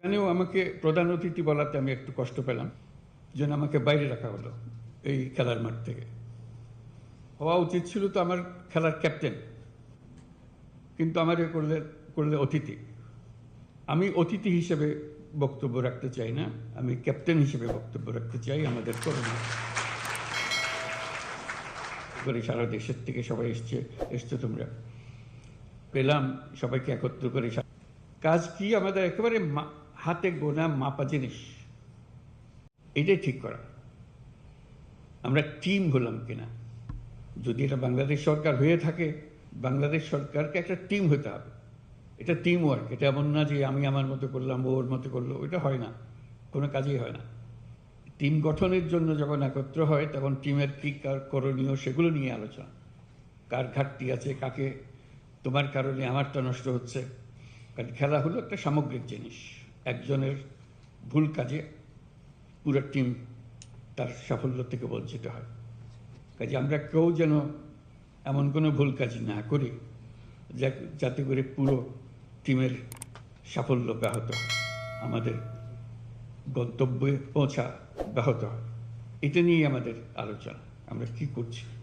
এখানেও আমাকে প্রধান অতিথি বলাতে আমি একটু কষ্ট পেলাম। যেন আমাকে বাইরে রাখা হলো এই খেলার মাঠ থেকে। হওয়া উচিত ছিল তো আমার খেলার ক্যাপ্টেন কিন্তু আমার এ করলে করলে অতিথি। আমি অতিথি হিসেবে বক্তব্য রাখতে চাই না। আমি ক্যাপ্টেন হিসেবে বক্তব্য রাখতে চাই আমাদের করোনা। করে সারা দেশের থেকে সবাই এসছে, এসছো তোমরা। পেলাম সবাইকে একত্র করে কাজ কি আমাদের একেবারে হাতে গোনা মাপা জিনিস। এটাই ঠিক করা। আমরা টিম হলাম কিনা? যদি এটা বাংলাদেশ সরকার হয়ে থাকে, বাংলাদেশ সরকারকে একটা টিম হতে হবে। এটা টিম ওয়ার্ক এটা এমন না যে আমি আমার মতো করলাম ওর মতো করল, ওইটা হয় না। কোনো কাজেই হয় না। টিম গঠনের জন্য যখন একত্র হয়, তখন টিমের কী কার করণীয় সেগুলো নিয়ে আলোচনা। কার ঘাটতি আছে, কাকে তোমার কারণে আমারটা নষ্ট হচ্ছে। কারণ খেলা হলো একটা সামগ্রিক জিনিস। একজনের ভুল কাজে পুরো টিম তার সাফল্য থেকে বঞ্চিত হয়। কাজে আমরা কেউ যেন এমন কোনো ভুল কাজ না করি যাতে করে পুরো টিমের সাফল্য ব্যাহত আমাদের গন্তব্যে পৌঁছা ব্যাহত হয়। এটা নিয়েই আমাদের আলোচনা। আমরা কি করছি?